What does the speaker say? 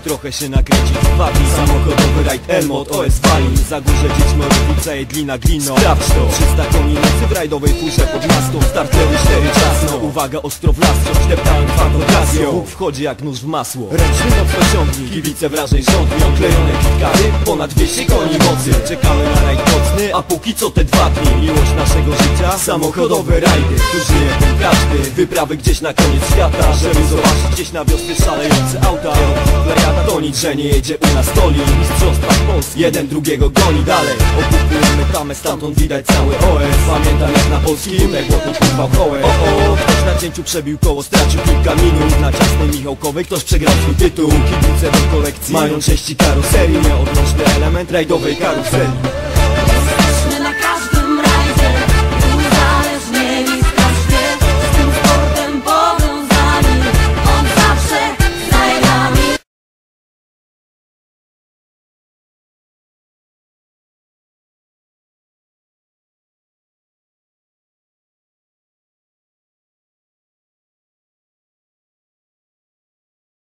trochę się nakręcić Bawi samochodowy rajd Elmot OS Walin Za górze dziećmo Rydlica Jedlina Glino. Sprawdź to. 300 koni nocy w rajdowej furze pod miastą Startery 4 czasno. Uwaga ostro w las, wciąż deptałem fantazją Bóg wchodzi jak nóż w masło. Ręczny moc pociągnik, kibice wrażeń rządni Oklejone kitkary, ponad 200 koni mocy. Czekamy na rajd nocny, a póki co te dwa dni. Miłość naszego życia, samochodowe rajdy. Tu żyje ten każdy, wyprawy gdzieś na koniec świata. Żeby zobaczyć gdzieś na wiosce szalejące auta Nic, że nie jedzie u nas toli Mistrzostwa Polski, jeden drugiego goni dalej. Okupujemy tamę, stamtąd widać cały OS Pamiętam jak na polskim, tu kurwa kołek. O, o, ktoś na cięciu przebił koło, stracił kilka minut. Na ciasnej Michałkowej ktoś przegrał swój tytuł. Kibice do kolekcji mają części karoserii Nieodłączny element rajdowej karuzeli